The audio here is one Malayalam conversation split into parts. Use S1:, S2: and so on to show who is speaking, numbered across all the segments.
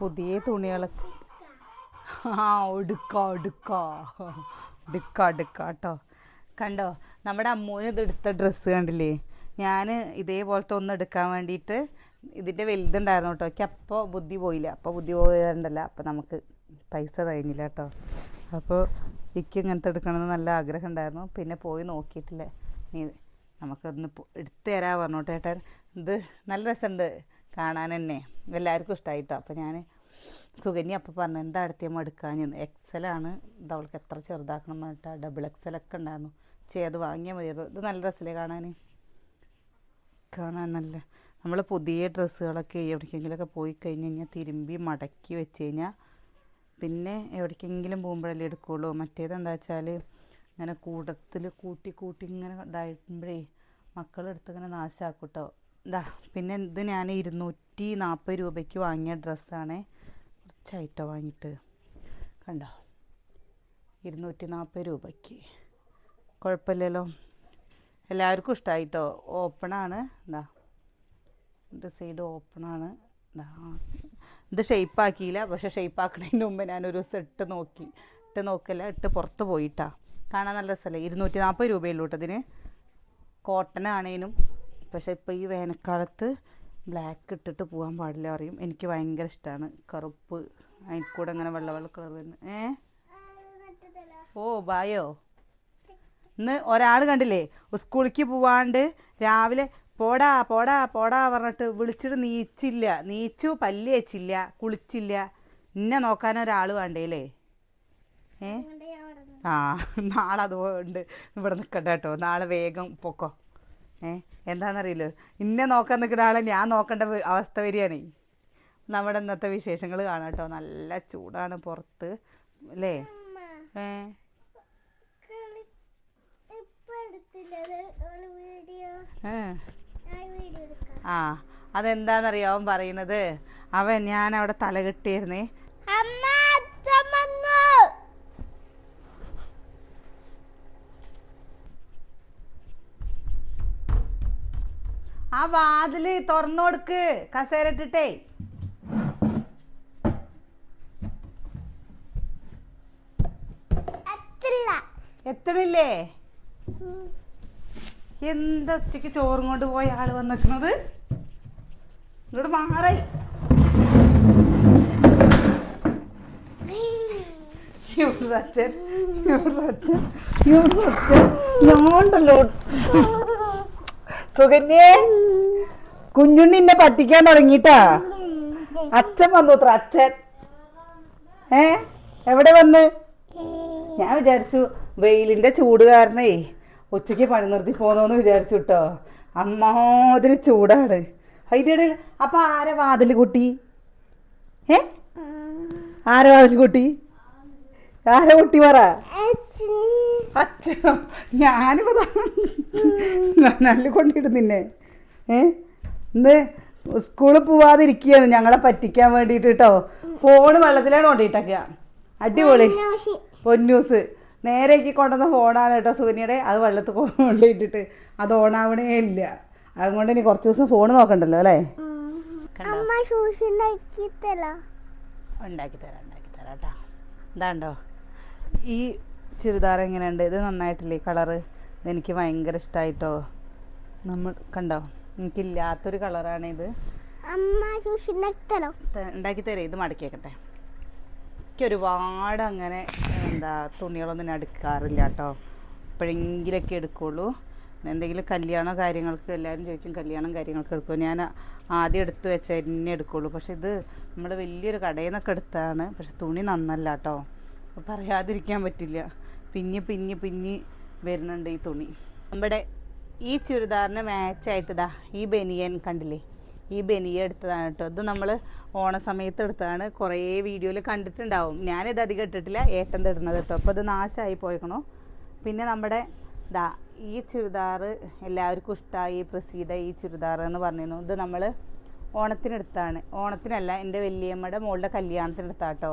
S1: പുതിയ തുണികളൊക്കെ. ആ ഒടുക്ക ഒടുക്ക. എടുക്ക എടുക്ക കേട്ടോ കണ്ടോ നമ്മുടെ അമ്മൂന് ഇത് എടുത്ത ഡ്രസ്സ് കണ്ടില്ലേ? ഞാൻ ഇതേപോലത്തെ ഒന്ന് എടുക്കാൻ വേണ്ടിയിട്ട് ഇതിന്റെ വലുതുണ്ടായിരുന്നു കേട്ടോ എനിക്ക് അപ്പോൾ ബുദ്ധി പോയില്ല. അപ്പോൾ ബുദ്ധി പോയതുണ്ടല്ല അപ്പോൾ നമുക്ക് പൈസ തകഞ്ഞില്ല കേട്ടോ അപ്പോൾ എനിക്ക് ഇങ്ങനത്തെ എടുക്കണമെന്ന് നല്ല ആഗ്രഹം ഉണ്ടായിരുന്നു. പിന്നെ പോയി നോക്കിയിട്ടില്ലേ. നീ നമുക്കൊന്ന് എടുത്ത് തരാ പറഞ്ഞോട്ടെ ഏട്ടൻ ഇത് നല്ല രസമുണ്ട്. കാണാൻ തന്നെ എല്ലാവർക്കും ഇഷ്ടമായിട്ടോ അപ്പോൾ ഞാൻ സുകന്യ അപ്പോൾ പറഞ്ഞു എന്താ അടുത്തേ എടുക്കാഞ്ഞെന്ന് എക്സലാണ് ഇത് അവൾക്ക് എത്ര ചെറുതാക്കണം പറഞ്ഞിട്ട് ഡബിൾ എക്സലൊക്കെ ഉണ്ടായിരുന്നു. ചെയ്ത് വാങ്ങിയാൽ മതിയായിരുന്നു ഇത് നല്ല ഡ്രസ്സിലേ കാണാൻ കാണാൻ നല്ല നമ്മൾ പുതിയ ഡ്രസ്സുകളൊക്കെ എവിടേക്കെങ്കിലുമൊക്കെ പോയി കഴിഞ്ഞ് കഴിഞ്ഞാൽ തിരുമ്പി മടക്കി വെച്ച് കഴിഞ്ഞാൽ പിന്നെ എവിടേക്കെങ്കിലും പോകുമ്പോഴല്ലേ എടുക്കുകയുള്ളൂ മറ്റേത് എന്താ വെച്ചാൽ ഇങ്ങനെ കൂടത്തിൽ കൂട്ടി കൂട്ടി ഇങ്ങനെ ഇതായിട്ടുമ്പോഴേ മക്കളെടുത്ത് ഇങ്ങനെ നാശമാക്കും കേട്ടോ ഇതാ പിന്നെ ഇത് ഞാൻ ഇരുന്നൂറ്റി നാൽപ്പത് രൂപയ്ക്ക് വാങ്ങിയ ഡ്രസ്സാണ്. കുറച്ചായിട്ടോ വാങ്ങിയിട്ട്. കണ്ടോ? ഇരുന്നൂറ്റി നാൽപ്പത് രൂപയ്ക്ക്. കുഴപ്പമില്ലല്ലോ. എല്ലാവർക്കും ഇഷ്ടമായിട്ടോ ഓപ്പണാണ്. എന്താ ഇത് സൈഡ് ഓപ്പണാണ്. ഇത് ഷെയ്പ്പാക്കിയില്ല പക്ഷെ ഷെയ്പ്പാക്കണതിന് മുമ്പ് ഞാനൊരു ദിവസം ഇട്ട് നോക്കി. ഇട്ട് നോക്കല്ല ഇട്ട് പുറത്ത് പോയിട്ടാ. കാണാൻ നല്ല രസമല്ലേ ഇരുന്നൂറ്റി നാൽപ്പത് രൂപയുള്ളൂ കേട്ടോ ഇതിന്. കോട്ടൺ ആണേനും പക്ഷെ ഇപ്പോൾ ഈ വേനൽക്കാലത്ത് ബ്ലാക്ക് ഇട്ടിട്ട് പോകാൻ പാടില്ല പറയും. എനിക്ക് ഭയങ്കര ഇഷ്ടമാണ് കറുപ്പ് അതിൽ കൂടെ അങ്ങനെ വെള്ള വെള്ള കളർ വരുന്നത് ഏ? ഓ ബായോ? ഇന്ന് ഒരാൾ കണ്ടില്ലേ? സ്കൂളിലേക്ക് പോവാണ്ട് രാവിലെ പോടാ പോടാ പോടാ പറഞ്ഞിട്ട് വിളിച്ചിട്ട് നീച്ചില്ല. നീച്ചു പല്ല് വെച്ചില്ല കുളിച്ചില്ല. ഇന്നെ നോക്കാൻ ഒരാൾ വേണ്ടേലേ ഏ? ആ നാളെ അതുകൊണ്ട് ഇവിടെ നിൽക്കട്ടെ കേട്ടോ. നാളെ വേഗം പൊക്കോ. ഏ എന്താണെന്നറിയില്ലോ ഇന്നെ നോക്കാൻ നിൽക്കുന്ന ആളെ ഞാൻ നോക്കേണ്ട അവസ്ഥ വരികയാണ്. നമ്മുടെ ഇന്നത്തെ വിശേഷങ്ങൾ കാണാം കേട്ടോ. നല്ല ചൂടാണ് പുറത്ത്. അല്ലേ? ഏ. ആ അതെന്താണെന്നറിയോ അവൻ പറയുന്നത്? അവൻ ഞാൻ അവിടെ തലകെട്ടിയിരുന്നേ വാതിൽ തുറന്നു കൊടുക്ക് കസേര ഇട്ടിട്ടേ എത്തണില്ലേ? എന്താ ഉച്ചയ്ക്ക് ചോറും കൊണ്ട് പോയ ആൾ വന്നിരിക്കണത് ഇങ്ങോട്ട് മാറായി. ഇവിടെ അച്ഛൻ ഇവിടെ അച്ഛൻ ഇവിടെ അച്ഛൻ ഞാണ്ടല്ലോ സുകന്യേ കുഞ്ഞുണ്ണിന്നെ പറ്റിക്കാൻ തുടങ്ങിട്ടാ അച്ഛൻ വന്നു അത്ര അച്ഛൻ. ഏ എവിടെ വന്ന്? ഞാൻ വിചാരിച്ചു വെയിലിന്റെ ചൂട് കാരണേ ഉച്ചയ്ക്ക് പണി നിർത്തി പോന്നോന്ന് വിചാരിച്ചു കേട്ടോ അമ്മാതിരി ചൂടാണ്. ഇടയിൽ അപ്പൊ ആരെ വാതിൽ കുട്ടി? ഏ? ആരെ വാതിൽ കുട്ടി? ആരെ കുട്ടി പറ? അച്ഛനോ ഞാനിപ്പോ നല്ല കൊണ്ടിട്ട് നിന്നെ ഏ? ഇന്ന് സ്കൂളിൽ പോവാതിരിക്കുകയാണ്. ഞങ്ങളെ പറ്റിക്കാൻ വേണ്ടിയിട്ട് കേട്ടോ ഫോണ് വെള്ളത്തിലാണ് കൊണ്ടിട്ടൊക്കെ അടിപൊളി. പൊന്നൂസ്. നേരേക്ക് കൊണ്ടുവന്ന ഫോണാണ് കേട്ടോ സൂര്യയുടെ അത് വെള്ളത്തിൽ കൊണ്ടിട്ടിട്ട് അത് ഓണാവണേ ഇല്ല. അതുകൊണ്ട് ഇനി കുറച്ച് ദിവസം ഫോൺ നോക്കണ്ടല്ലോ അല്ലേ? ഉണ്ടാക്കി തരാം ഉണ്ടാക്കി തരാം കേട്ടോ. എന്താണ്ടോ ഈ ചുരിദാർ എങ്ങനെയുണ്ട് ഇത് നന്നായിട്ടില്ലേ കളറ്? ഇതെനിക്ക് ഭയങ്കര ഇഷ്ടമായിട്ടോ നമ്മൾ കണ്ടോ? എനിക്കില്ലാത്തൊരു കളറാണ് ഇത് ഉണ്ടാക്കി തരേ ഇത് മടക്കിയേക്കട്ടെ. എനിക്ക് ഒരുപാട് അങ്ങനെ എന്താ തുണികളൊന്നും ഞാൻ എടുക്കാറില്ല കേട്ടോ. എപ്പോഴെങ്കിലൊക്കെ എടുക്കുള്ളൂ. എന്തെങ്കിലും കല്യാണ കാര്യങ്ങൾക്ക് എല്ലാവരും ചോദിക്കും കല്യാണം കാര്യങ്ങൾക്ക് എടുക്കും ഞാൻ ആദ്യം എടുത്ത് വെച്ച തന്നെ എടുക്കുള്ളൂ. പക്ഷെ ഇത് നമ്മൾ വലിയൊരു കടയിൽ നിന്നൊക്കെ എടുത്തതാണ്. പക്ഷെ തുണി നന്നല്ല കേട്ടോ. പറയാതിരിക്കാൻ പറ്റില്ല. പിഞ്ഞ് പിഞ്ഞ് പിഞ്ഞ് വരുന്നുണ്ട് ഈ തുണി. നമ്മുടെ ഈ ചുരിദാറിന് മാച്ചായിട്ട് ഇതാ ഈ ബനിയൻ കണ്ടില്ലേ? ഈ ബനിയ എടുത്തതാണ് കേട്ടോ. ഇത് നമ്മൾ ഓണ സമയത്ത് എടുത്തതാണ്. കുറേ വീഡിയോയിൽ കണ്ടിട്ടുണ്ടാവും. ഞാനിത് അധികം ഇട്ടിട്ടില്ല. ഏട്ടന്റെ ഇടുന്നത് കേട്ടോ. അപ്പോൾ ഇത് നാശമായി പോയേക്കണോ. പിന്നെ നമ്മുടെ ദാ ഈ ചുരിദാർ എല്ലാവർക്കും ഇഷ്ടമായി പ്രസീഡ ഈ ചുരിദാർ എന്ന് പറഞ്ഞിരുന്നു. ഇത് നമ്മൾ ഓണത്തിനെടുത്താണ്. ഓണത്തിനല്ല എന്റെ വലിയമ്മയുടെ മോളുടെ കല്യാണത്തിനെടുത്താട്ടോ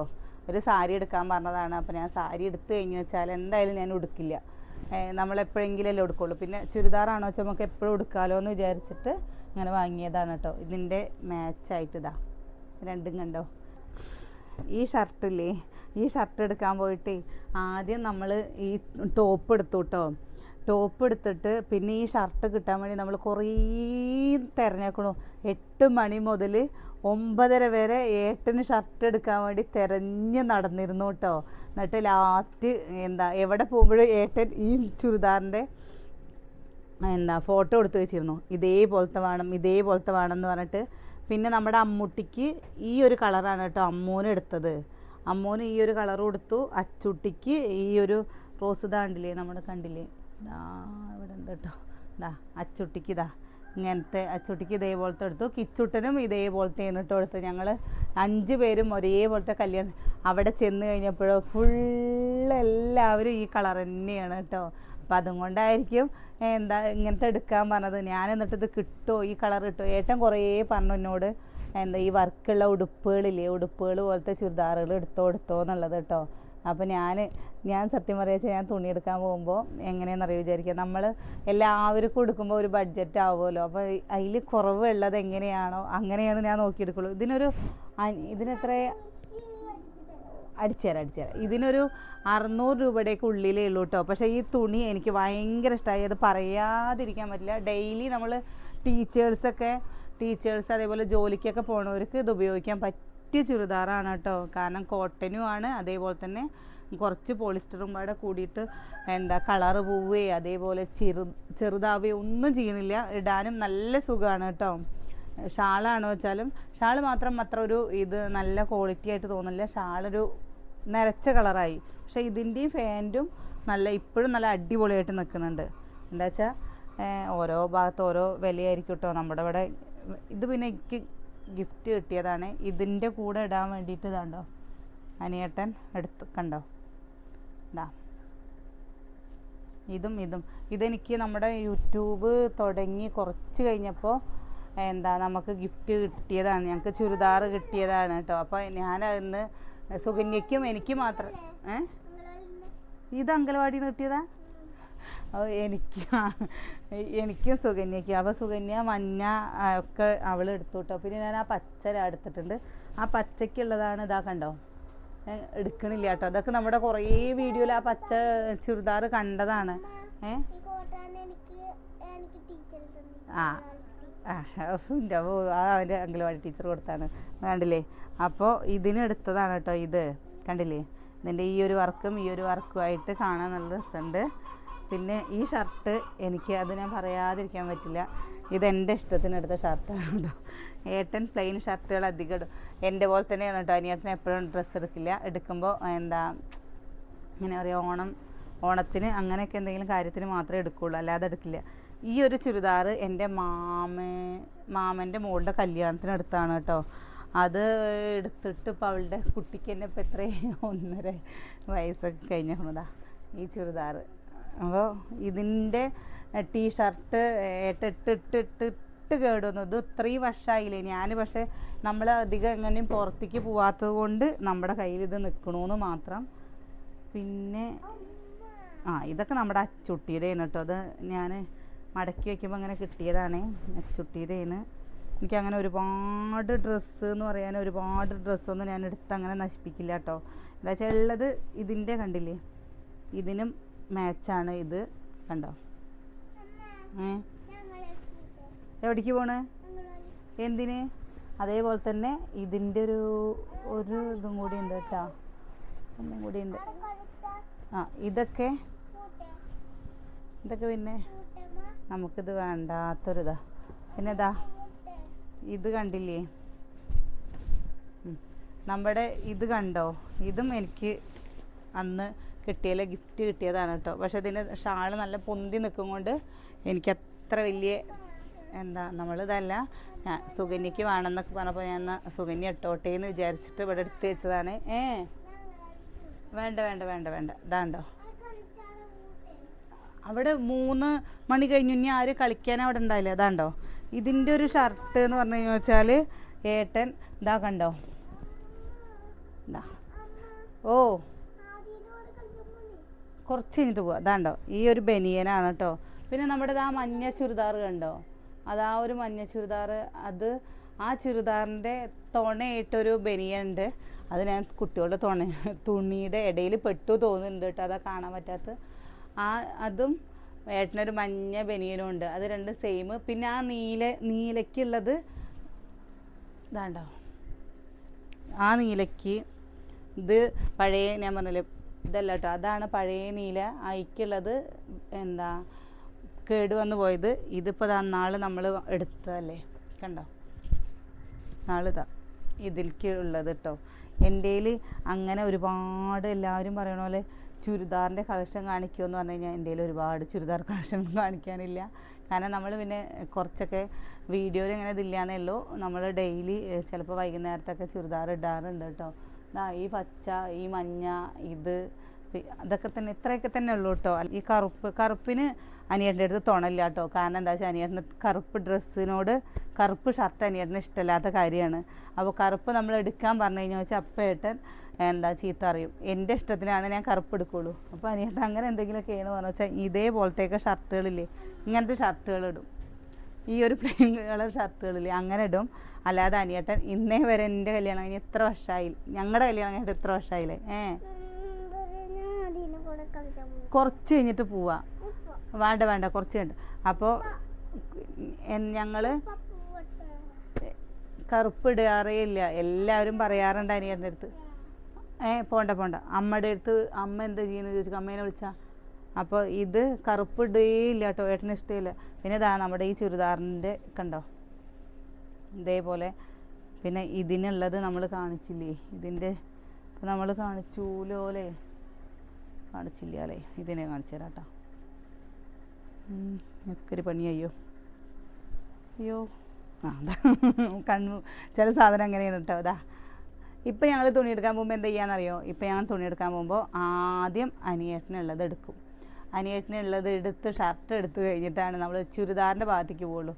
S1: ഒരു സാരി എടുക്കാൻ പറഞ്ഞതാണ്. അപ്പോൾ ഞാൻ സാരി എടുത്തു കഴിഞ്ഞു വെച്ചാൽ എന്തായാലും ഞാൻ ഉടുക്കില്ല. നമ്മളെപ്പോഴെങ്കിലല്ലേ എടുക്കുള്ളൂ പിന്നെ ചുരിദാറാണോ വെച്ചാൽ നമുക്ക് എപ്പോഴും എടുക്കാമല്ലോ എന്ന് വിചാരിച്ചിട്ട് അങ്ങനെ വാങ്ങിയതാണ് കേട്ടോ. ഇതിന്റെ മാച്ചായിട്ട് ഇതാ. രണ്ടും കണ്ടോ? ഈ ഷർട്ടില്ലേ ഈ ഷർട്ട് എടുക്കാൻ പോയിട്ട് ആദ്യം നമ്മൾ ഈ ടോപ്പ് എടുത്തു കേട്ടോ. ടോപ്പ് എടുത്തിട്ട് പിന്നെ ഈ ഷർട്ട് കിട്ടാൻ വേണ്ടി നമ്മൾ കുറേ തിരഞ്ഞേക്കണു എട്ട് മണി മുതൽ ഒമ്പതര വരെ ഏട്ടന് ഷർട്ട് എടുക്കാൻ വേണ്ടി തിരഞ്ഞ് നടന്നിരുന്നു കേട്ടോ എന്നിട്ട് ലാസ്റ്റ് എന്താ എവിടെ പോകുമ്പോഴും ഏട്ടൻ ഈ ചുരിദാറിന്റെ എന്താ ഫോട്ടോ എടുത്ത് വെച്ചിരുന്നു. ഇതേപോലത്തെ വേണം ഇതേപോലത്തെ വേണം എന്ന് പറഞ്ഞിട്ട്. പിന്നെ നമ്മുടെ അമ്മൂട്ടിക്ക് ഈ ഒരു കളറാണ് കേട്ടോ അമ്മൂന് എടുത്തത്. അമ്മൂന് ഈ ഒരു കളർ കൊടുത്തു. അച്ചുട്ടിക്ക് ഈ ഒരു റോസ് ഇതാ കണ്ടില്ലേ നമ്മൾ കണ്ടില്ലേ? ഇവിടെ ഉണ്ട് കേട്ടോ ഇതാ അച്ചുട്ടിക്ക് ഇതാ. ഇങ്ങനത്തെ അച്ചുട്ടിക്ക് ഇതേപോലത്തെ എടുത്തു. കിച്ചുട്ടനും ഇതേപോലത്തെ എന്നിട്ട് എടുത്തു ഞങ്ങൾ അഞ്ച് പേരും ഒരേപോലത്തെ കല്യാണം. അവിടെ ചെന്ന് കഴിഞ്ഞപ്പോഴോ ഫുൾ എല്ലാവരും ഈ കളർ തന്നെയാണ് കേട്ടോ. അപ്പം അതും കൊണ്ടായിരിക്കും എന്താ ഇങ്ങനത്തെ എടുക്കാൻ പറഞ്ഞത്. ഞാൻ എന്നിട്ട് ഇത് കിട്ടുമോ ഈ കളർ കിട്ടുമോ ഏട്ടൻ കുറേ പറഞ്ഞു എന്നോട് എന്താ ഈ വർക്കുള്ള ഉടുപ്പുകളില്ലേ ഉടുപ്പുകൾ പോലത്തെ ചുരിദാറുകൾ എടുത്തോ എടുത്തോ എന്നുള്ളത് കേട്ടോ. അപ്പോൾ ഞാൻ ഞാൻ സത്യം പറയുക ഞാൻ തുണി എടുക്കാൻ പോകുമ്പോൾ എങ്ങനെയാണെന്നറിയോ വിചാരിക്കുക നമ്മൾ എല്ലാവർക്കും എടുക്കുമ്പോൾ ഒരു ബഡ്ജറ്റ് ആവുമല്ലോ. അപ്പോൾ അതിൽ കുറവുള്ളത് എങ്ങനെയാണോ അങ്ങനെയാണ് ഞാൻ നോക്കിയെടുക്കുള്ളൂ. ഇതിനൊരു ഇതിനെത്ര? അടിച്ചുതരാം അടിച്ചുതരാം. ഇതിനൊരു അറുന്നൂറ് രൂപയുടെയൊക്കെ ഉള്ളിലേ ഉള്ളൂ കേട്ടോ പക്ഷേ ഈ തുണി എനിക്ക് ഭയങ്കര ഇഷ്ടമായി അത് പറയാതിരിക്കാൻ പറ്റില്ല. ഡെയിലി നമ്മൾ ടീച്ചേഴ്സൊക്കെ ടീച്ചേഴ്സ് അതേപോലെ ജോലിക്കൊക്കെ പോണവർക്ക് ഇത് ഉപയോഗിക്കാൻ പറ്റിയ ചുരിദാറാണ് കേട്ടോ കാരണം കോട്ടനും ആണ് അതേപോലെ തന്നെ കുറച്ച് പോളിസ്റ്ററും കൂടെ കൂടിയിട്ട് എന്താ കളറ് പോവുകയോ അതേപോലെ ചെറു ചെറുതാവുകയോ ഒന്നും ചെയ്യണില്ല. ഇടാനും നല്ല സുഖമാണ് കേട്ടോ. ഷാളാണോ വെച്ചാലും ഷാൾ മാത്രം അത്ര ഒരു ഇത് നല്ല ക്വാളിറ്റി ആയിട്ട് തോന്നില്ല ഷാളൊരു നരച്ച കളറായി. പക്ഷെ ഇതിന്റെയും ഫാന്റും നല്ല ഇപ്പോഴും നല്ല അടിപൊളിയായിട്ട് നിൽക്കുന്നുണ്ട്. എന്താ വെച്ചാൽ ഓരോ ഭാഗത്ത് ഓരോ വിലയായിരിക്കും കേട്ടോ. നമ്മുടെ ഇവിടെ ഇത് പിന്നെ എനിക്ക് ഗിഫ്റ്റ് കിട്ടിയതാണ്. ഇതിന്റെ കൂടെ ഇടാൻ വേണ്ടിയിട്ട് ഇതാണ്ടോ? അനിയേട്ടൻ എടുത്ത് കണ്ടോ? ഇതാ ഇതും ഇതും. ഇതെനിക്ക് നമ്മുടെ യൂട്യൂബ് തുടങ്ങി കുറച്ച് കഴിഞ്ഞപ്പോൾ എന്താ നമുക്ക് ഗിഫ്റ്റ് കിട്ടിയതാണ്. ഞങ്ങൾക്ക് ചുരിദാർ കിട്ടിയതാണ് കേട്ടോ അപ്പോൾ ഞാൻ അന്ന് സുകന്യയ്ക്കും എനിക്ക് മാത്രം ഏ? ഇത് അങ്കലവാടിയിൽ നിന്ന് കിട്ടിയതാ എനിക്ക് എനിക്കും സുകന്യയ്ക്കും. അപ്പോൾ സുകന്യ മഞ്ഞ ഒക്കെ അവൾ എടുത്തു കേട്ടോ പിന്നെ ഞാൻ ആ പച്ച എടുത്തിട്ടുണ്ട്. ആ പച്ചയ്ക്കുള്ളതാണ് ഇതാ കണ്ടോ? എടുക്കണില്ല കേട്ടോ. അതൊക്കെ നമ്മുടെ കുറേ വീഡിയോയിൽ ആ പച്ച ചുരിദാർ കണ്ടതാണ്. ഏ? ആ. എന്റെ അവന്റെ അംഗനവാടി ടീച്ചർ കൊടുത്താണ്. കണ്ടില്ലേ? അപ്പോൾ ഇതിന് എടുത്തതാണ് കേട്ടോ ഇത്. കണ്ടില്ലേ? ഇതിന്റെ ഈ ഒരു വർക്കും ഈ ഒരു വർക്കും ആയിട്ട് കാണാൻ നല്ല രസമുണ്ട്. പിന്നെ ഈ ഷർട്ട് എനിക്ക് അത് ഞാൻ പറയാതിരിക്കാൻ പറ്റില്ല. ഇത് എന്റെ ഇഷ്ടത്തിന് എടുത്ത ഷർട്ടാണ് കേട്ടോ. ഏട്ടൻ പ്ലെയിൻ ഷർട്ടുകൾ അധികം ഇടും. എന്റെ പോലെ തന്നെയാണ് കേട്ടോ അനിയേട്ടൻ എപ്പോഴും ഡ്രസ്സ് എടുക്കില്ല. എടുക്കുമ്പോൾ എന്താ ഇങ്ങനെ പറയുക ഓണം ഓണത്തിന് അങ്ങനെയൊക്കെ എന്തെങ്കിലും കാര്യത്തിന് മാത്രമേ എടുക്കുകയുള്ളൂ അല്ലാതെ എടുക്കില്ല. ഈ ഒരു ചുരിദാർ എന്റെ മാമ മാമന്റെ മോളുടെ കല്യാണത്തിന് എടുത്താണ് കേട്ടോ അത് എടുത്തിട്ട് ഇപ്പോൾ അവളുടെ കുട്ടിക്ക് തന്നെ ഇപ്പോൾ എത്രയും ഒന്നര വയസ്സൊക്കെ കഴിഞ്ഞതാ ഈ ചുരിദാർ അപ്പോൾ ഇതിന്റെ ടീഷർട്ട് ഏട്ടിട്ടിട്ടിട്ട് കേടുവന്നു ഇത് ഇത്രയും വർഷമായില്ലേ ഞാൻ പക്ഷേ നമ്മൾ അധികം എങ്ങനെയും പുറത്തേക്ക് പോവാത്തത് കൊണ്ട് നമ്മുടെ കയ്യിൽ ഇത് നിൽക്കണമെന്ന് മാത്രം. പിന്നെ ആ ഇതൊക്കെ നമ്മുടെ അച്ചുട്ടിയുടെയാണ് കേട്ടോ. അത് ഞാൻ മടക്കി വയ്ക്കുമ്പോൾ അങ്ങനെ കിട്ടിയതാണ്. അച്ചുട്ടിയുടെയാണ്. എനിക്കങ്ങനെ ഒരുപാട് ഡ്രസ്സ് എന്ന് പറയാൻ ഒരുപാട് ഡ്രസ്സൊന്നും ഞാൻ എടുത്ത് അങ്ങനെ നശിപ്പിക്കില്ല കേട്ടോ. എന്താ വെച്ചാൽ ഉള്ളത് ഇതിന്റെ കണ്ടില്ലേ? ഇതിനും മാച്ചാണ് ഇത്. കണ്ടോ? ഏ? എവിടേക്ക് പോണ്? എന്തിന്? അതേപോലെ തന്നെ ഇതിന്റെ ഒരു ഒരു ഇതും കൂടി ഉണ്ട് കേട്ടോ. ഒന്നും കൂടി ഉണ്ട്. ആ ഇതൊക്കെ? ഇതൊക്കെ പിന്നെ നമുക്കിത് വേണ്ടാത്തൊരിതാ. പിന്നെ ഇതാ ഇത് കണ്ടില്ലേ. നമ്മുടെ ഇത് കണ്ടോ? ഇതും എനിക്ക് അന്ന് കിട്ടിയല്ല ഗിഫ്റ്റ് കിട്ടിയതാണ് കേട്ടോ. പക്ഷെ ഇതിന് ഷാൾ നല്ല പൊന്തി നിൽക്കും കൊണ്ട് എനിക്ക് അത്ര വലിയ എന്താ നമ്മളിതല്ല ഞാൻ സുകന്യക്ക് വേണമെന്നൊക്കെ പറഞ്ഞപ്പോൾ ഞാൻ എന്നാ സുകന്യ ഇട്ടോട്ടെ എന്ന് വിചാരിച്ചിട്ട് ഇവിടെ എടുത്ത് വെച്ചതാണ്. ഏ? വേണ്ട വേണ്ട വേണ്ട വേണ്ട. ഇതാണ്ടോ? അവിടെ മൂന്ന് മണി കഴിഞ്ഞു ഇനി ആര് കളിക്കാൻ അവിടെ ഉണ്ടായില്ല അതാണ്ടോ ഇതിന്റെ ഒരു ഷർട്ട് എന്ന് പറഞ്ഞു കഴിഞ്ഞാൽ ഏട്ടൻ ഇതാ കണ്ടോ? ഓ. കുറച്ച് കഴിഞ്ഞിട്ട് പോവാം. അതാണ്ടോ ഈ ഒരു ബനിയനാണ് കേട്ടോ. പിന്നെ നമ്മുടെ ആ മഞ്ഞ ചുരിദാർ കണ്ടോ? അതാ ഒരു മഞ്ഞ ചുരിദാർ അത് ആ ചുരിദാറിന്റെ തുണയിട്ടൊരു ബനിയുണ്ട് അത് ഞാൻ കുട്ടികളുടെ തുണ തുണിയുടെ ഇടയിൽ പെട്ടു തോന്നുന്നുണ്ട് കേട്ടോ അതാ കാണാൻ പറ്റാത്ത ആ അതും ഏട്ടനൊരു മഞ്ഞ ബനിയനും ഉണ്ട്. അത് രണ്ട് സെയിം പിന്നെ ആ നീല നീലയ്ക്കുള്ളത് ഇതാണ്ടോ? ആ നീലയ്ക്ക് ഇത് പഴയ ഞാൻ പറഞ്ഞില്ലേ ഇതല്ല കേട്ടോ അതാണ് പഴയ നീല. അയക്കുള്ളത് എന്താ കേട് വന്നു പോയത് ഇതിപ്പോൾ ദാ നാൾ നമ്മൾ എടുത്തതല്ലേ? കണ്ടോ? നാളിതാ ഇതിലേക്ക് ഉള്ളത് കേട്ടോ എന്റെ അങ്ങനെ ഒരുപാട് എല്ലാവരും പറയണ പോലെ ചുരിദാറിന്റെ കളക്ഷൻ കാണിക്കുമെന്ന് പറഞ്ഞു കഴിഞ്ഞാൽ എന്റെ ഒരുപാട് ചുരിദാർ കളക്ഷൻ കാണിക്കാനില്ല. കാരണം നമ്മൾ പിന്നെ കുറച്ചൊക്കെ വീഡിയോയിൽ ഇങ്ങനെ ഇതില്ലാന്നേ ഉള്ളൂ. നമ്മൾ ഡെയിലി ചിലപ്പോൾ വൈകുന്നേരത്തൊക്കെ ചുരിദാർ ഇടാറുണ്ട് കേട്ടോ ആ ഈ പച്ച ഈ മഞ്ഞ ഇത് അതൊക്കെ തന്നെ ഇത്രയൊക്കെ തന്നെ ഉള്ളൂ കേട്ടോ ഈ കറുപ്പ് കറുപ്പിന് അനിയന്റെ അടുത്ത് തുണയില്ല കേട്ടോ കാരണം എന്താ വെച്ചാൽ അനിയട്ടിന് കറുപ്പ് ഡ്രസ്സിനോട് കറുപ്പ് ഷർട്ട് അനിയട്ടിന് ഇഷ്ടമില്ലാത്ത കാര്യമാണ്. അപ്പോൾ കറുപ്പ് നമ്മൾ എടുക്കാൻ പറഞ്ഞു കഴിഞ്ഞാൽ വെച്ചാൽ അപ്പം ഏട്ടൻ എന്താ ചീത്ത അറിയും എന്റെ ഇഷ്ടത്തിനാണ് ഞാൻ കറുപ്പ് എടുക്കുള്ളൂ. അപ്പോൾ അനിയട്ടൻ അങ്ങനെ എന്തെങ്കിലുമൊക്കെയാണ് പറഞ്ഞു വെച്ചാൽ ഇതേപോലത്തെയൊക്കെ ഷർട്ടുകളില്ലേ ഇങ്ങനത്തെ ഷർട്ടുകൾ ഇടും. ഈ ഒരു പ്ലെയിൻ കളർ ഷർട്ടുകളില്ലേ അങ്ങനെ ഇടും. അല്ലാതെ അനിയേട്ടൻ ഇന്നേ വരെ എന്റെ കല്യാണം കഴിഞ്ഞ് എത്ര വർഷമായി ഞങ്ങളുടെ കല്യാണം കഴിഞ്ഞിട്ട് എത്ര വർഷമായില്ലേ ഏ. കുറച്ച് കഴിഞ്ഞിട്ട് പോവാ. വേണ്ട വേണ്ട കുറച്ച് വേണ്ട. അപ്പോൾ ഞങ്ങൾ
S2: ഇപ്പൊ പോവട്ടെ
S1: കറുപ്പ് ഇടാറേ ഇല്ല എല്ലാവരും പറയാറുണ്ട് അനിയന്റെ അടുത്ത്. ഏ പോണ്ട പോണ്ട. അമ്മയുടെ അടുത്ത് അമ്മ എന്താ ചെയ്യുന്നത് ചോദിച്ചു. അമ്മേനെ വിളിച്ചാൽ അപ്പോൾ ഇത് കറുപ്പ് ഇടേ ഇല്ല കേട്ടോ. ഏട്ടന് ഇഷ്ടമില്ല. പിന്നെ ഇതാ നമ്മുടെ ഈ ചുരിദാറിന്റെ കണ്ടോ? ഇതേപോലെ. പിന്നെ ഇതിനുള്ളത് നമ്മൾ കാണിച്ചില്ലേ? ഇതിന്റെ നമ്മൾ കാണിച്ചൂലോലേ കാണിച്ചില്ല അല്ലേ? ഇതിനെ കാണിച്ചു തരാം കേട്ടോ. എനിക്കൊരു പണി അയ്യോ. അയ്യോ ആ അതാ. കണ്ണു ചില സാധനം അങ്ങനെയാണ് കേട്ടോ അതാ. ഇപ്പം ഞങ്ങൾ തുണി എടുക്കാൻ പോകുമ്പോൾ എന്താ ചെയ്യാന്നറിയോ? ഇപ്പം ഞങ്ങൾ തുണി എടുക്കാൻ പോകുമ്പോൾ ആദ്യം അനിയേട്ടനുള്ളത് എടുക്കും. അനിയേട്ടനുള്ളത് എടുത്ത് ഷർട്ട് എടുത്തു കഴിഞ്ഞിട്ടാണ് നമ്മൾ ചുരിദാറിന്റെ ഭാഗത്തേക്ക് പോകുള്ളൂ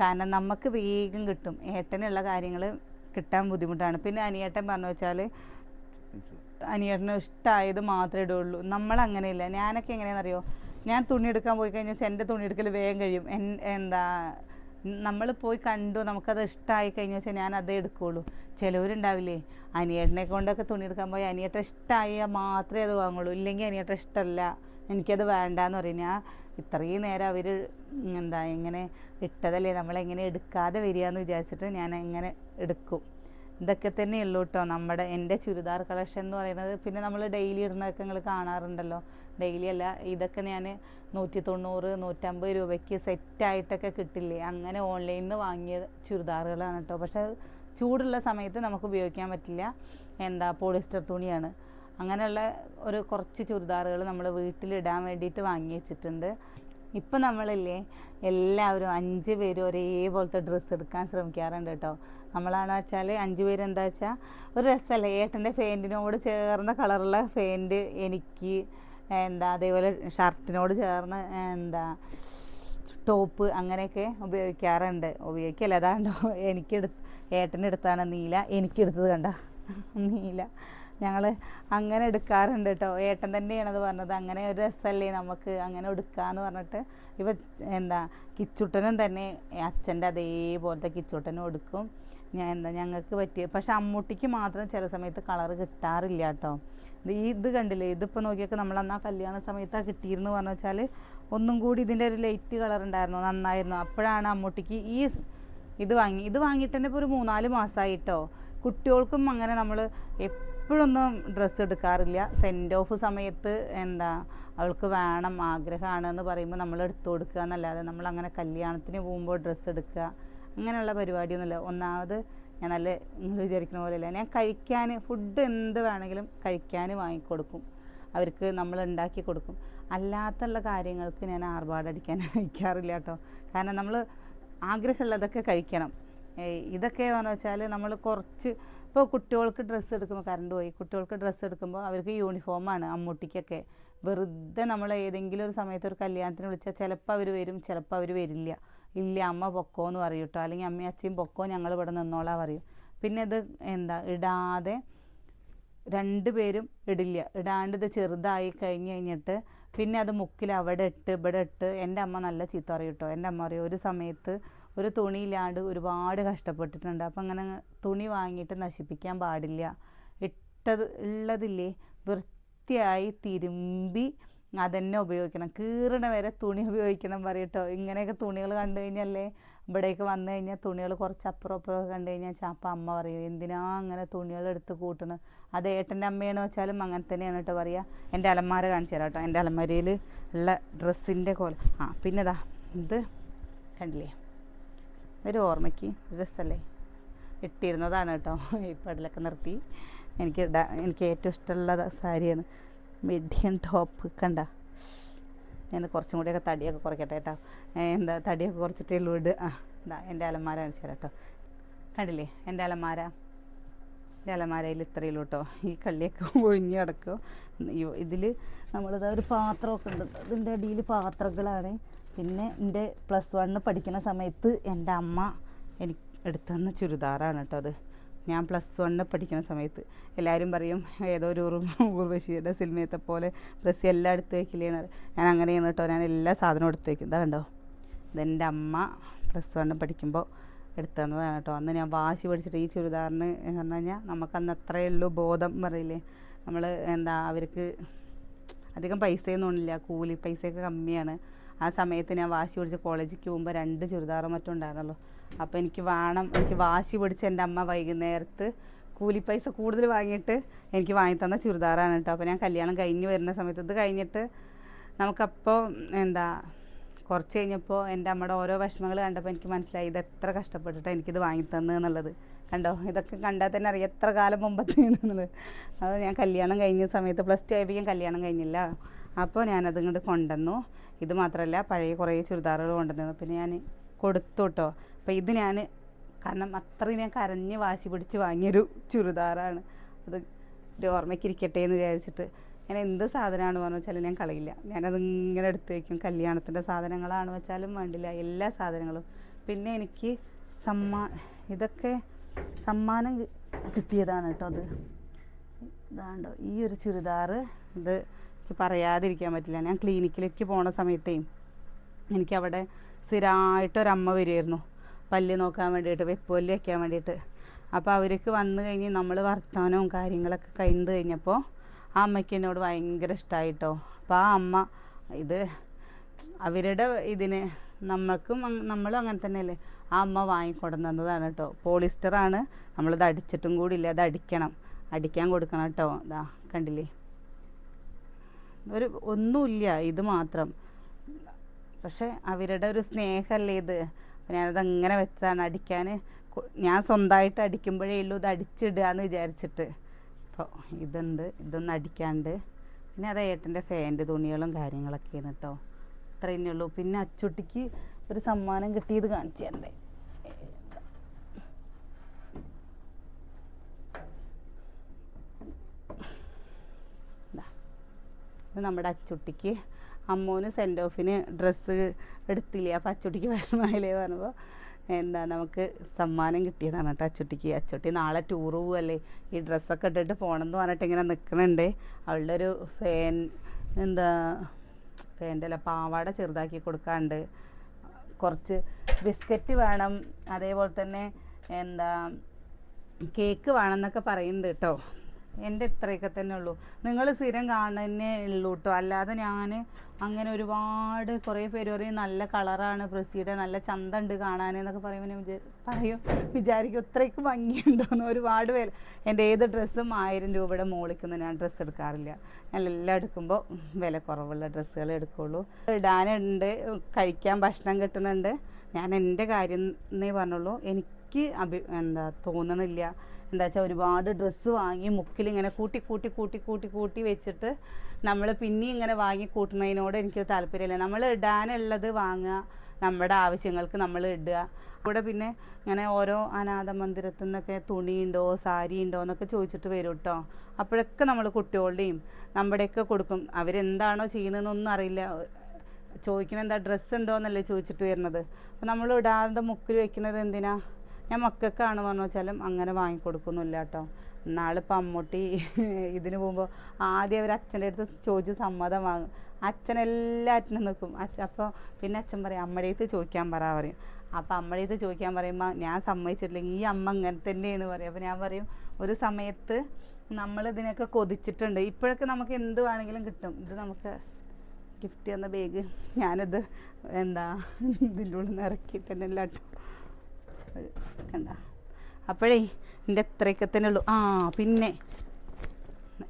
S1: കാരണം നമുക്ക് വേഗം കിട്ടും. ഏട്ടനുള്ള കാര്യങ്ങൾ കിട്ടാൻ ബുദ്ധിമുട്ടാണ്. പിന്നെ അനിയേട്ടൻ പറഞ്ഞു വെച്ചാൽ അനിയേട്ടന് ഇഷ്ടമായത് മാത്രമേ ഇടുള്ളൂ നമ്മളങ്ങനെയില്ല. ഞാനൊക്കെ എങ്ങനെയാണെന്നറിയോ? ഞാൻ തുണി എടുക്കാൻ പോയി കഴിഞ്ഞാൽ എന്റെ തുണി എടുക്കൽ വേഗം കഴിയും. എന്താ നമ്മൾ പോയി കണ്ടു നമുക്കത് ഇഷ്ടമായി കഴിഞ്ഞ വെച്ചാൽ ഞാൻ അതേ എടുക്കുകയുള്ളൂ ചിലവരുണ്ടാവില്ലേ അനിയേട്ടനെ കൊണ്ടൊക്കെ തുണി എടുക്കാൻ പോയി അനിയേട്ടൻ ഇഷ്ടമായാൽ മാത്രമേ അത് വാങ്ങുള്ളൂ. ഇല്ലെങ്കിൽ അനിയേട്ടൻ ഇഷ്ടമല്ല എനിക്കത് വേണ്ടാന്ന് പറയും. ഞാൻ ഇത്രയും നേരം അവർ എന്താ ഇങ്ങനെ ഇട്ടതല്ലേ നമ്മളെങ്ങനെ എടുക്കാതെ വരിക എന്ന് വിചാരിച്ചിട്ട് ഞാൻ എങ്ങനെ എടുക്കും. ഇതൊക്കെ തന്നെ ഉള്ളൂ കേട്ടോ നമ്മുടെ എന്റെ ചുരിദാർ കളക്ഷൻ എന്ന് പറയുന്നത്. പിന്നെ നമ്മൾ ഡെയിലി ഇടുന്നതൊക്കെ നിങ്ങൾ കാണാറുണ്ടല്ലോ. ഡെയിലി അല്ല ഇതൊക്കെ ഞാൻ നൂറ്റി തൊണ്ണൂറ് നൂറ്റമ്പത് രൂപയ്ക്ക് സെറ്റായിട്ടൊക്കെ കിട്ടില്ലേ? അങ്ങനെ ഓൺലൈനിൽ നിന്ന് വാങ്ങിയ ചുരിദാറുകളാണ് കേട്ടോ. പക്ഷേ ചൂടുള്ള സമയത്ത് നമുക്ക് ഉപയോഗിക്കാൻ പറ്റില്ല. എന്താ പോളിസ്റ്റർ തുണിയാണ്. അങ്ങനെയുള്ള ഒരു കുറച്ച് ചുരിദാറുകൾ നമ്മൾ വീട്ടിലിടാൻ വേണ്ടിയിട്ട് വാങ്ങി വെച്ചിട്ടുണ്ട്. ഇപ്പം നമ്മളില്ലേ എല്ലാവരും അഞ്ച് പേരും ഒരേപോലത്തെ ഡ്രസ്സ് എടുക്കാൻ ശ്രമിക്കാറുണ്ട് കേട്ടോ. നമ്മളാണെന്ന് വെച്ചാൽ അഞ്ച് പേര് എന്താ വെച്ചാൽ ഒരു രസമല്ലേ? ഏട്ടന്റെ ഫാന്റിനോട് ചേർന്ന കളറുള്ള ഫാന്റ് എനിക്ക് എന്താ അതേപോലെ ഷർട്ടിനോട് ചേർന്ന എന്താ ടോപ്പ് അങ്ങനെയൊക്കെ ഉപയോഗിക്കാറുണ്ട്. ഉപയോഗിക്കല്ല അതാണ്ടോ എനിക്കെടുത്ത് ഏട്ടനെടുത്താണ് നീല എനിക്കെടുത്തത് കണ്ട? നീല. ഞങ്ങൾ അങ്ങനെ എടുക്കാറുണ്ട് കേട്ടോ. ഏട്ടൻ തന്നെയാണത് പറഞ്ഞത്. അങ്ങനെ ഒരു രസമല്ലേ നമുക്ക് അങ്ങനെ എടുക്കാന്ന് പറഞ്ഞിട്ട്. ഇപ്പം എന്താ കിച്ചുട്ടനും തന്നെ അച്ഛന്റെ അതേപോലത്തെ കിച്ചുട്ടനും എടുക്കും. ഞാൻ എന്താ ഞങ്ങൾക്ക് പറ്റിയ പക്ഷെ അമ്മൂട്ടിക്ക് മാത്രം ചില സമയത്ത് കളറ് കിട്ടാറില്ല കേട്ടോ. ഇത് കണ്ടില്ലേ? ഇതിപ്പോൾ നോക്കിയൊക്കെ നമ്മൾ അന്ന് ആ കല്യാണ സമയത്താണ് കിട്ടിയിരുന്നു പറഞ്ഞു വെച്ചാൽ ഒന്നും കൂടി ഇതിന്റെ ഒരു ലൈറ്റ് കളർ ഉണ്ടായിരുന്നു നന്നായിരുന്നു. അപ്പോഴാണ് അമ്മൂട്ടിക്ക് ഈ ഇത് വാങ്ങി ഇത് വാങ്ങിയിട്ട് തന്നെ ഇപ്പോൾ ഒരു മൂന്നാൽ മാസമായിട്ടോ കുട്ടികൾക്കും അങ്ങനെ നമ്മൾ എപ്പോഴൊന്നും ഡ്രസ്സ് എടുക്കാറില്ല. സെൻഡ് ഓഫ് സമയത്ത് എന്താ അവൾക്ക് വേണം ആഗ്രഹമാണ് എന്ന് പറയുമ്പോൾ നമ്മൾ എടുത്തു കൊടുക്കുക എന്നല്ലാതെ നമ്മൾ അങ്ങനെ കല്യാണത്തിന് പോകുമ്പോൾ ഡ്രസ്സ് എടുക്കുക അങ്ങനെയുള്ള പരിപാടിയൊന്നുമില്ല. ഒന്നാമത് ഞാൻ നല്ല നിങ്ങൾ വിചാരിക്കുന്ന പോലെയല്ല. ഞാൻ കഴിക്കാൻ ഫുഡ് എന്ത് വേണമെങ്കിലും കഴിക്കാൻ വാങ്ങിക്കൊടുക്കും. അവർക്ക് നമ്മൾ ഉണ്ടാക്കി കൊടുക്കും. അല്ലാത്തുള്ള കാര്യങ്ങൾക്ക് ഞാൻ ആർഭാടടിക്കാൻ കഴിക്കാറില്ല കേട്ടോ. കാരണം നമ്മൾ ആഗ്രഹമുള്ളതൊക്കെ കഴിക്കണം. ഇതൊക്കെ എന്ന് വെച്ചാൽ നമ്മൾ കുറച്ച് ഇപ്പോൾ കുട്ടികൾക്ക് ഡ്രസ്സ് എടുക്കുമ്പോൾ കറണ്ട് പോയി. കുട്ടികൾക്ക് ഡ്രസ്സ് എടുക്കുമ്പോൾ അവർക്ക് യൂണിഫോമാണ് അമ്മൂട്ടിക്കൊക്കെ. വെറുതെ നമ്മൾ ഏതെങ്കിലും ഒരു സമയത്ത് ഒരു കല്യാണത്തിന് വിളിച്ചാൽ ചിലപ്പോൾ അവർ വരും ചിലപ്പോൾ അവർ വരില്ല. ഇല്ല അമ്മ പൊക്കോ എന്ന് പറയും കേട്ടോ അല്ലെങ്കിൽ അമ്മയും അച്ഛയും പൊക്കോ ഞങ്ങൾ ഇവിടെ നിന്നോളാം പറയും. പിന്നെ ഇത് എന്താ? ഇടാതെ രണ്ടുപേരും ഇടില്ല. ഇടാണ്ട് ഇത് ചെറുതായി കഴിഞ്ഞ് കഴിഞ്ഞിട്ട് പിന്നെ അത് മുക്കിൽ അവിടെ ഇട്ട് ഇവിടെ ഇട്ട് എന്റെ അമ്മ നല്ല ചീത്ത പറയും കേട്ടോ എന്റെ അമ്മ പറയും ഒരു സമയത്ത് ഒരു തുണിയില്ലാണ്ട് ഒരുപാട് കഷ്ടപ്പെട്ടിട്ടുണ്ട്. അപ്പം അങ്ങനെ തുണി വാങ്ങിയിട്ട് നശിപ്പിക്കാൻ പാടില്ല. ഇട്ടത് ഉള്ളതില്ലേ? വൃത്തിയായി തിരുമ്പി അതന്നെ ഉപയോഗിക്കണം. കീറണ വരെ തുണി ഉപയോഗിക്കണം പറയട്ടോ. ഇങ്ങനെയൊക്കെ തുണികൾ കണ്ടു കഴിഞ്ഞല്ലേ ഇവിടേക്ക് വന്നു കഴിഞ്ഞാൽ തുണികൾ കുറച്ച് അപ്പുറം അപ്പുറം കണ്ടു കഴിഞ്ഞാൽ ചാപ്പ അമ്മ പറയും എന്തിനാ അങ്ങനെ തുണികൾ എടുത്ത് കൂട്ടണത് അത് ഏട്ടന്റെ അമ്മയാണെന്ന് വെച്ചാലും അങ്ങനെ തന്നെയാണ് കേട്ടോ പറയുക എന്റെ അലമാര കാണിച്ചു തരാം കേട്ടോ. എന്റെ അലമാരയിൽ ഉള്ള ഡ്രസ്സിന്റെ കോല. ആ പിന്നെ ഇതാ ഇത് കണ്ടില്ലേ? ഇതൊരു ഓർമ്മയ്ക്ക് ഡ്രസ്സല്ലേ ഇട്ടിരുന്നതാണ് കേട്ടോ. ഇപ്പം അതിലൊക്കെ നിർത്തി. എനിക്ക് എനിക്ക് ഏറ്റവും ഇഷ്ടമുള്ള സാരിയാണ്. മിഡിയം ടോപ്പ് കണ്ട? ഞാൻ കുറച്ചും കൂടിയൊക്കെ തടിയൊക്കെ കുറയ്ക്കട്ടെ കേട്ടോ. എന്താ തടിയൊക്കെ കുറച്ചിട്ടേ ഉള്ളൂ ഇട്. ആ ഇതാ എന്റെ അലമാര കാണിച്ചു തരാം കേട്ടോ. കണ്ടില്ലേ? എന്റെ അലമാര. എന്റെ അലമാരയിൽ ഇത്രയേ ഉള്ളൂ കേട്ടോ. ഈ കള്ളിയൊക്കെ ഒഴിഞ്ഞ് കിടക്കും. ഇതിൽ നമ്മളിതാ ഒരു പാത്രമൊക്കെ ഉണ്ട്. ഇതിന്റെ അടിയിൽ പാത്രങ്ങളാണ്. പിന്നെ എന്റെ പ്ലസ് വണ്ണ് പഠിക്കുന്ന സമയത്ത് എന്റെ അമ്മ എനിക്ക് എടുത്തുതന്ന ചുരിദാറാണ് കേട്ടോ അത്. ഞാൻ പ്ലസ് വണ്ണ് പഠിക്കുന്ന സമയത്ത് എല്ലാവരും പറയും ഏതോ ഒരു ഉർവശിയുടെ സിനിമയത്തെ പോലെ ഡ്രസ്സ് എല്ലാം എടുത്ത് വയ്ക്കില്ലേന്ന് ഞാൻ അങ്ങനെയാണ് കേട്ടോ ഞാൻ എല്ലാ സാധനവും എടുത്ത് വയ്ക്കും ഇതാ കണ്ടോ? ഇതെന്റെ അമ്മ പ്ലസ് വണ്ണ് പഠിക്കുമ്പോൾ എടുത്തു തന്നതാണ് കേട്ടോ. അന്ന് ഞാൻ വാശി പഠിച്ചിട്ട് ഈ ചുരിദാറിന് പറഞ്ഞു കഴിഞ്ഞാൽ നമുക്കന്ന് അത്രയേ ഉള്ളൂ ബോധം പറയില്ലേ? നമ്മൾ എന്താ അവർക്ക് അധികം പൈസയൊന്നും ഇല്ല കൂലി പൈസയൊക്കെ കമ്മിയാണ്. ആ സമയത്ത് ഞാൻ വാശി പിടിച്ച് കോളേജിലേക്ക് പോകുമ്പോൾ രണ്ട് ചുരിദാറും മറ്റും ഉണ്ടായിരുന്നല്ലോ അപ്പോൾ എനിക്ക് വേണം എനിക്ക് വാശി പിടിച്ച് എന്റെ അമ്മ വൈകുന്നേരത്ത് പൈസ കൂടുതൽ വാങ്ങിയിട്ട് എനിക്ക് വാങ്ങി തന്ന ചുരിദാറാണ് കേട്ടോ. അപ്പോൾ ഞാൻ കല്യാണം കഴിഞ്ഞ് വരുന്ന സമയത്ത് ഇത് കഴിഞ്ഞിട്ട് നമുക്കപ്പോൾ എന്താ കുറച്ച് കഴിഞ്ഞപ്പോൾ എന്റെ അമ്മയുടെ ഓരോ വിഷമങ്ങൾ കണ്ടപ്പോൾ എനിക്ക് മനസ്സിലായി ഇത് എത്ര കഷ്ടപ്പെട്ടിട്ട് എനിക്കിത് വാങ്ങി തന്നു എന്നുള്ളത്. കണ്ടോ? ഇതൊക്കെ കണ്ടാൽ തന്നെ അറിയാം എത്ര കാലം മുമ്പത്തെയാണെന്നുള്ളത് അത് ഞാൻ കല്യാണം കഴിഞ്ഞ സമയത്ത് പ്ലസ് ടു ആയപ്പോൾ കല്യാണം കഴിഞ്ഞില്ല. അപ്പോൾ ഞാനത് ഇങ്ങോട്ട് കൊണ്ടുവന്നു. ഇത് മാത്രമല്ല പഴയ കുറേ ചുരിദാറുകൾ കൊണ്ടുവന്നു പിന്നെ ഞാൻ കൊടുത്തു കേട്ടോ അപ്പോൾ ഇത് ഞാൻ കാരണം അത്രയും ഞാൻ കരഞ്ഞ് വാശി പിടിച്ച് വാങ്ങിയൊരു ചുരിദാറാണ്. അത് ഒരു ഓർമ്മയ്ക്ക് ഇരിക്കട്ടെ എന്ന് വിചാരിച്ചിട്ട് ഞാൻ എന്ത് സാധനമാണ് പറഞ്ഞു വെച്ചാൽ ഞാൻ കളയില്ല. ഞാനത് ഇങ്ങനെ എടുത്ത് വയ്ക്കും കല്യാണത്തിന്റെ സാധനങ്ങളാണ് വെച്ചാലും വേണ്ടില്ല. എല്ലാ സാധനങ്ങളും. പിന്നെ എനിക്ക് സമ്മാ ഇതൊക്കെ സമ്മാനം കിട്ടിയതാണ് കേട്ടോ അത്. ഇതാണ്ടോ ഈ ഒരു ചുരിദാറ് ഇത് എനിക്ക് പറയാതിരിക്കാൻ പറ്റില്ല. ഞാൻ ക്ലിനിക്കിലേക്ക് പോണ സമയത്തേയും എനിക്കവിടെ സ്ഥിരമായിട്ടൊരമ്മ വരുമായിരുന്നു പല്ല് നോക്കാൻ വേണ്ടിയിട്ട് വെപ്പുപല്ല് വയ്ക്കാൻ വേണ്ടിയിട്ട്. അപ്പോൾ അവർക്ക് വന്നു കഴിഞ്ഞ് നമ്മൾ വർത്തമാനവും കാര്യങ്ങളൊക്കെ കഴിഞ്ഞ് കഴിഞ്ഞപ്പോൾ ആ അമ്മയ്ക്ക് എന്നോട് ഭയങ്കര ഇഷ്ടമായിട്ടോ. അപ്പോൾ ആ അമ്മ ഇത് അവരുടെ ഇതിന് നമ്മൾക്കും നമ്മളും അങ്ങനെ തന്നെയല്ലേ? ആ അമ്മ വാങ്ങിക്കൊണ്ടുവന്നതാണ് കേട്ടോ. പോളിസ്റ്ററാണ് നമ്മളിത് അടിച്ചിട്ടും കൂടി ഇല്ല അത് അടിക്കണം. അടിക്കാൻ കൊടുക്കണം കേട്ടോ. ഇതാ കണ്ടില്ലേ? ഒരു ഒന്നുമില്ല. ഇത് മാത്രം. പക്ഷെ അവരുടെ ഒരു സ്നേഹമല്ലേ ഇത്? ഞാനത് അങ്ങനെ വെച്ചാണ് അടിക്കാൻ ഞാൻ സ്വന്തമായിട്ട് അടിക്കുമ്പോഴേ ഉള്ളൂ ഇത് അടിച്ചിടുക എന്ന് വിചാരിച്ചിട്ട്. അപ്പോൾ ഇതുണ്ട് ഇതൊന്നും അടിക്കാണ്ട്. പിന്നെ അത് ഏട്ടന്റെ ഫാന്റെ തുണികളും കാര്യങ്ങളൊക്കെയാണ് കേട്ടോ അത്ര ഉള്ളൂ. പിന്നെ അച്ചുട്ടിക്ക് ഒരു സമ്മാനം കിട്ടിയത് കാണിച്ചു തരണ്ടേ നമ്മുടെ അച്ചുട്ടിക്ക് അമ്മൂന് സെൻഡ് ഓഫിന് ഡ്രസ്സ് എടുത്തില്ലേ? അപ്പോൾ അച്ചുട്ടിക്ക് വരണമായില്ലേ പറഞ്ഞപ്പോൾ എന്താ നമുക്ക് സമ്മാനം കിട്ടിയതാണ് കേട്ടോ അച്ചുട്ടിക്ക്. അച്ചുട്ടി നാളെ ടൂർ പോവല്ലേ? ഈ ഡ്രസ്സൊക്കെ ഇട്ടിട്ട് പോകണമെന്ന് പറഞ്ഞിട്ട് ഇങ്ങനെ നിൽക്കണുണ്ട് അവളുടെ ഒരു ഫാൻ എന്താ ഫാന്റെ അല്ല പാവാട ചെറുതാക്കി കൊടുക്കാണ്ട് കുറച്ച് ബിസ്ക്കറ്റ് വേണം. അതേപോലെ തന്നെ എന്താ കേക്ക് വേണം എന്നൊക്കെ പറയുന്നുണ്ട് കേട്ടോ എന്റെ ഇത്രയൊക്കെ തന്നെ ഉള്ളൂ. നിങ്ങൾ സ്ഥിരം കാണുന്നതന്നെ ഉള്ളൂ കേട്ടോ. അല്ലാതെ ഞാൻ അങ്ങനെ ഒരുപാട് കുറേ പേര് പറയും നല്ല കളറാണ് പ്രസിയുടെ നല്ല ചന്തമുണ്ട് കാണാൻ എന്നൊക്കെ പറയുമ്പോൾ വിചാ- പറയും. വിചാരിക്കും ഇത്രയ്ക്ക് ഭംഗിയുണ്ടോയെന്ന് ഒരുപാട് പേര്. എന്റെ ഏത് ഡ്രസ്സും ആയിരം രൂപയുടെ മോളിക്കൊന്നും ഞാൻ ഡ്രസ്സ് എടുക്കാറില്ല. ഞാൻ എല്ലാം എടുക്കുമ്പോൾ വില കുറവുള്ള ഡ്രസ്സുകൾ എടുക്കുള്ളൂ. ഇടാനുണ്ട് കഴിക്കാൻ ഭക്ഷണം കിട്ടുന്നുണ്ട്. ഞാൻ എന്റെ കാര്യം എന്നേ പറഞ്ഞുള്ളൂ. എനിക്ക് അഭി എന്താ തോന്നണില്ല. എന്താ വെച്ചാൽ ഒരുപാട് ഡ്രസ്സ് വാങ്ങി മുക്കിൽ ഇങ്ങനെ കൂട്ടി കൂട്ടി കൂട്ടി കൂട്ടി കൂട്ടി വെച്ചിട്ട് നമ്മൾ പിന്നെയും ഇങ്ങനെ വാങ്ങി കൂട്ടുന്നതിനോട് എനിക്ക് താല്പര്യമില്ല. നമ്മൾ ഇടാനുള്ളത് വാങ്ങുക നമ്മുടെ ആവശ്യങ്ങൾക്ക് നമ്മൾ ഇടുക. ഇവിടെ പിന്നെ ഇങ്ങനെ ഓരോ അനാഥ മന്ദിരത്തിൽ നിന്നൊക്കെ തുണിയുണ്ടോ സാരി ഉണ്ടോ എന്നൊക്കെ ചോദിച്ചിട്ട് വരും കേട്ടോ അപ്പോഴൊക്കെ നമ്മൾ കുട്ടികളുടെയും നമ്മുടെയൊക്കെ കൊടുക്കും. അവരെന്താണോ ചെയ്യണമെന്നൊന്നും അറിയില്ല. ചോദിക്കണത് എന്താ ഡ്രസ്സ് ഉണ്ടോ എന്നല്ലേ ചോദിച്ചിട്ട് വരുന്നത്. അപ്പോൾ നമ്മൾ ഇടാതെ മുക്കിൽ വെക്കുന്നത് എന്തിനാ? ഞാൻ മക്കൾക്കാണ് പറഞ്ഞു വെച്ചാലും അങ്ങനെ വാങ്ങിക്കൊടുക്കുന്നില്ല കേട്ടോ. നാളിപ്പോൾ അമ്മൂട്ടി ഇതിന് പോകുമ്പോൾ ആദ്യം അവർ അച്ഛന്റെ അടുത്ത് ചോദിച്ച് സമ്മതം വാങ്ങും. അച്ഛൻ എല്ലാറ്റിനും നിൽക്കും അച്ഛ അപ്പോൾ പിന്നെ അച്ഛൻ പറയും അമ്മയുടെ അടുത്ത് ചോദിക്കാൻ പറ പറയും. അപ്പം അമ്മയുടെ അടുത്ത് ചോദിക്കാൻ പറയുമ്പോൾ ഞാൻ സമ്മതിച്ചിട്ടില്ലെങ്കിൽ ഈ അമ്മ അങ്ങനെ തന്നെയാണ് പറയും. അപ്പോൾ ഞാൻ പറയും ഒരു സമയത്ത് നമ്മൾ ഇതിനൊക്കെ കൊതിച്ചിട്ടുണ്ട്. ഇപ്പോഴൊക്കെ നമുക്ക് എന്ത് വേണമെങ്കിലും കിട്ടും. ഇത് നമുക്ക് ഗിഫ്റ്റ് തന്ന ബാഗ് ഞാനിത് എന്താ ഇതിന്റെ ഉള്ളിൽ നിന്ന് ഇറക്കിയിട്ട് തന്നെ കേട്ടോ. കണ്ട. അപ്പോഴേ എന്റെ എത്രയൊക്കെ തന്നെ ഉള്ളൂ. ആ പിന്നെ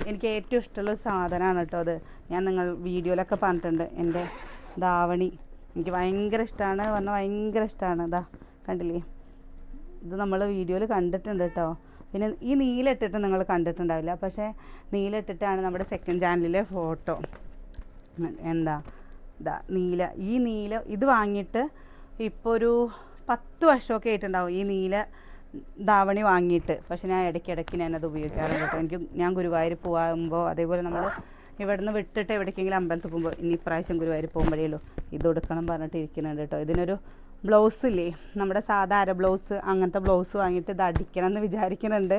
S1: എനിക്ക് ഏറ്റവും ഇഷ്ടമുള്ള സാധനമാണ് കേട്ടോ അത്. ഞാൻ നിങ്ങൾ വീഡിയോയിലൊക്കെ പറഞ്ഞിട്ടുണ്ട്. എന്റെ ധാവണി എനിക്ക് ഭയങ്കര ഇഷ്ടമാണ്. പറഞ്ഞാൽ ഭയങ്കര ഇഷ്ടമാണ്. ഇതാ കണ്ടില്ലേ? ഇത് നമ്മൾ വീഡിയോയിൽ കണ്ടിട്ടുണ്ട് കേട്ടോ. പിന്നെ ഈ നീലിട്ടിട്ട് നിങ്ങൾ കണ്ടിട്ടുണ്ടാവില്ല. പക്ഷേ നീലിട്ടിട്ടാണ് നമ്മുടെ സെക്കൻഡ് ചാനലിലെ ഫോട്ടോ എന്താ? ഇതാ നീല. ഈ നീല ഇത് വാങ്ങിയിട്ട് ഇപ്പോൾ ഒരു പത്ത് വർഷമൊക്കെ ആയിട്ടുണ്ടാവും ഈ നീല ധാവണി വാങ്ങിയിട്ട്. പക്ഷെ ഞാൻ ഇടയ്ക്കിടയ്ക്ക് ഞാനത് ഉപയോഗിക്കാറുണ്ട് കേട്ടോ. എനിക്ക് ഞാൻ ഗുരുവായൂർ പോകുമ്പോൾ അതേപോലെ നമ്മൾ ഇവിടുന്ന് വിട്ടിട്ട് എവിടേക്കെങ്കിലും അമ്പലത്തിൽ പോകുമ്പോൾ ഇനി ഇപ്രാവശ്യം ഗുരുവായൂർ പോകുമ്പോഴേലോ ഇത് കൊടുക്കണം പറഞ്ഞിട്ട് ഇരിക്കുന്നുണ്ട് കേട്ടോ. ഇതിനൊരു ബ്ലൗസ് ഇല്ലേ? നമ്മുടെ സാധാ അര ബ്ലൗസ് അങ്ങനത്തെ ബ്ലൗസ് വാങ്ങിയിട്ട് ഇത് അടിക്കണം എന്ന് വിചാരിക്കുന്നുണ്ട്.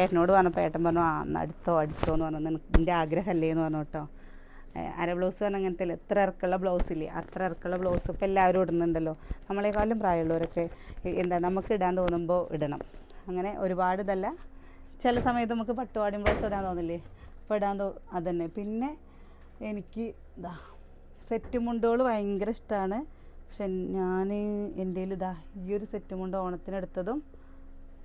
S1: ഏട്ടനോട് പറഞ്ഞപ്പോൾ ഏട്ടൻ പറഞ്ഞു ആ അടുത്തോ അടിച്ചോ എന്ന് പറഞ്ഞു. നിന്റെ ആഗ്രഹമല്ലേ എന്ന് പറഞ്ഞു കേട്ടോ. അര ബ്ലൗസ് പറഞ്ഞാൽ അങ്ങനത്തെ അല്ലേ എത്ര ഇറക്കുള്ള ബ്ലൗസ് ഇല്ലേ? അത്ര ഇറക്കുള്ള ബ്ലൗസ് ഇപ്പോൾ എല്ലാവരും ഇടുന്നുണ്ടല്ലോ. നമ്മളെക്കാളും പ്രായമുള്ളവരൊക്കെ എന്താ നമുക്ക് ഇടാൻ തോന്നുമ്പോൾ ഇടണം. അങ്ങനെ ഒരുപാട് ഇതല്ല. ചില സമയത്ത് നമുക്ക് പട്ടുപാടിയും ബ്ലൗസ് ഇടാൻ തോന്നില്ലേ? അപ്പോൾ ഇടാൻ തോ അതന്നെ. പിന്നെ എനിക്ക് ഇതാ സെറ്റ് മുണ്ടുകൾ ഭയങ്കര ഇഷ്ടമാണ് പക്ഷെ ഞാൻ എന്റെ ഇതാ ഈ ഒരു സെറ്റ് മുണ്ട് ഓണത്തിനെടുത്തതും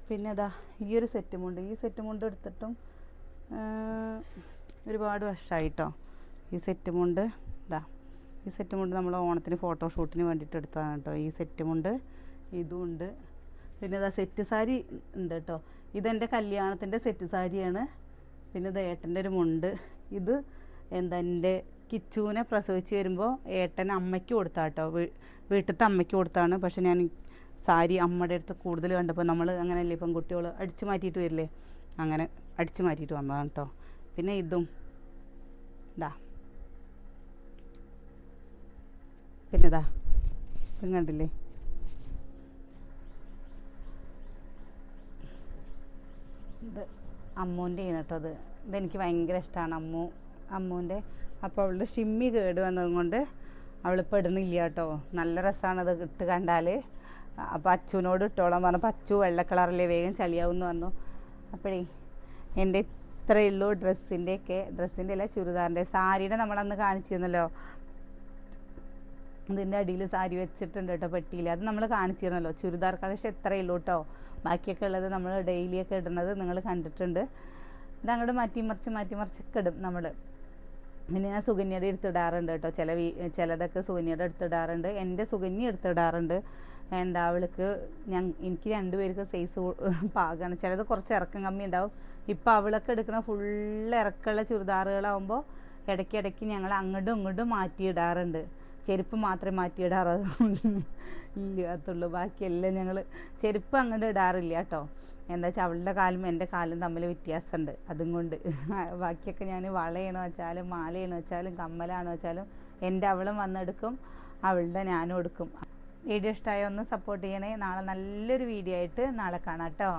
S1: പിന്നെ ഇതാ ഈ ഒരു സെറ്റ് മുണ്ട്. ഈ സെറ്റ് മുണ്ട് എടുത്തിട്ടും ഒരുപാട് വർഷമായിട്ടോ ഈ സെറ്റ് മുണ്ട് ഇതാ ഈ സെറ്റ് മുണ്ട് നമ്മൾ ഓണത്തിന് ഫോട്ടോ ഷൂട്ടിന് വേണ്ടിയിട്ട് എടുത്തതാണ് കേട്ടോ. ഈ സെറ്റ് മുണ്ട് ഇതുമുണ്ട് പിന്നെ ഇതാ സെറ്റ് സാരി ഉണ്ട് കേട്ടോ. ഇതെന്റെ കല്യാണത്തിന്റെ സെറ്റ് സാരിയാണ്. പിന്നെ ഇത് ഏട്ടന്റെ ഒരു മുണ്ട്. ഇത് എന്താ എന്റെ കിച്ചുവിനെ പ്രസവിച്ച് വരുമ്പോൾ ഏട്ടൻ അമ്മയ്ക്ക് കൊടുത്താ കേട്ടോ. വീട്ടിലത്തെ അമ്മയ്ക്ക് കൊടുത്താണ്. പക്ഷെ ഞാൻ സാരി അമ്മയുടെ അടുത്ത് കൂടുതൽ കണ്ടപ്പോൾ നമ്മൾ അങ്ങനെയല്ലേ ഇപ്പം കുട്ടികൾ അടിച്ചു മാറ്റിയിട്ട് വരില്ലേ? അങ്ങനെ അടിച്ചു മാറ്റിയിട്ട് വന്നതാണ് കേട്ടോ. പിന്നെ ഇതും ഇതാ പിന്നെ ഇതാ ഇതും കണ്ടില്ലേ? ഇത് അമ്മൂന്റെയാണ് കേട്ടോ അത്. ഇതെനിക്ക് ഭയങ്കര ഇഷ്ടമാണ് അമ്മു. അമ്മൂന്റെ അപ്പോൾ അവളുടെ ഷിമ്മി കേട് വന്നതുകൊണ്ട് അവളിപ്പോൾ ഇടണില്ല കേട്ടോ നല്ല രസമാണ് അത് ഇട്ട് കണ്ടാൽ അപ്പോൾ അച്ചുവിനോട് ഇട്ടോളാൻ പറഞ്ഞപ്പോൾ അച്ചു വെള്ള കളറിലെ വേഗം ചളിയാവും പറഞ്ഞു. അപ്പോഴേ എന്റെ ഇത്രയുള്ളൂ ഡ്രസ്സിന്റെയൊക്കെ ഡ്രസ്സിന്റെ അല്ല ചുരിദാറിന്റെ. സാരിയുടെ നമ്മളന്ന് കാണിച്ചിരുന്നല്ലോ. ഇതിന്റെ അടിയിൽ സാരി വെച്ചിട്ടുണ്ട് കേട്ടോ പെട്ടിയിൽ അത് നമ്മൾ കാണിച്ചിരുന്നല്ലോ. ചുരിദാർ കളക്ഷൻ എത്രയേ ഉള്ളൂ കേട്ടോ ബാക്കിയൊക്കെ ഉള്ളത് നമ്മൾ ഡെയിലിയൊക്കെ ഇടുന്നത് നിങ്ങൾ കണ്ടിട്ടുണ്ട്. ഇത് അങ്ങോട്ട് മാറ്റി മറിച്ച് മാറ്റി മറിച്ചൊക്കെ ഇടും നമ്മൾ പിന്നെ ഞാൻ സുകന്യയുടെ എടുത്തിടാറുണ്ട് കേട്ടോ ചില വീ ചിലതൊക്കെ സുകന്യയുടെ എടുത്തിടാറുണ്ട്. എന്റെ സുകന്യ എടുത്തിടാറുണ്ട്. എന്താ അവൾക്ക് ഞാൻ എനിക്ക് രണ്ടുപേർക്ക് സൈസ് പാകമാണ് ചിലത് കുറച്ച് ഇറക്കം കമ്മി ഉണ്ടാവും. ഇപ്പോൾ അവളൊക്കെ എടുക്കുന്ന ഫുള്ള് ഇറക്കമുള്ള ചുരിദാറുകളാകുമ്പോൾ ഇടയ്ക്കിടയ്ക്ക് ഞങ്ങൾ അങ്ങോട്ടും ഇങ്ങോട്ടും മാറ്റിയിടാറുണ്ട്. ചെരുപ്പ് മാത്രമേ മാറ്റിയിടാറ് ഇല്ലാത്തുള്ളൂ ബാക്കിയെല്ലാം ഞങ്ങൾ ചെരുപ്പ് അങ്ങോട്ട് ഇടാറില്ല കേട്ടോ. എന്താ വെച്ചാൽ അവളുടെ കാലും എന്റെ കാലും തമ്മിൽ വ്യത്യാസമുണ്ട് അതും കൊണ്ട്. ബാക്കിയൊക്കെ ഞാൻ വളയണോ വെച്ചാലും മാലയാണോ വെച്ചാലും കമ്മലാണോ വെച്ചാലും എന്റെ അവളും വന്നെടുക്കും അവളുടെ ഞാനും എടുക്കും. വീഡിയോ ഇഷ്ടമായ ഒന്ന് സപ്പോർട്ട് ചെയ്യണേ. നാളെ നല്ലൊരു വീഡിയോ ആയിട്ട് നാളെ കാണാം കേട്ടോ.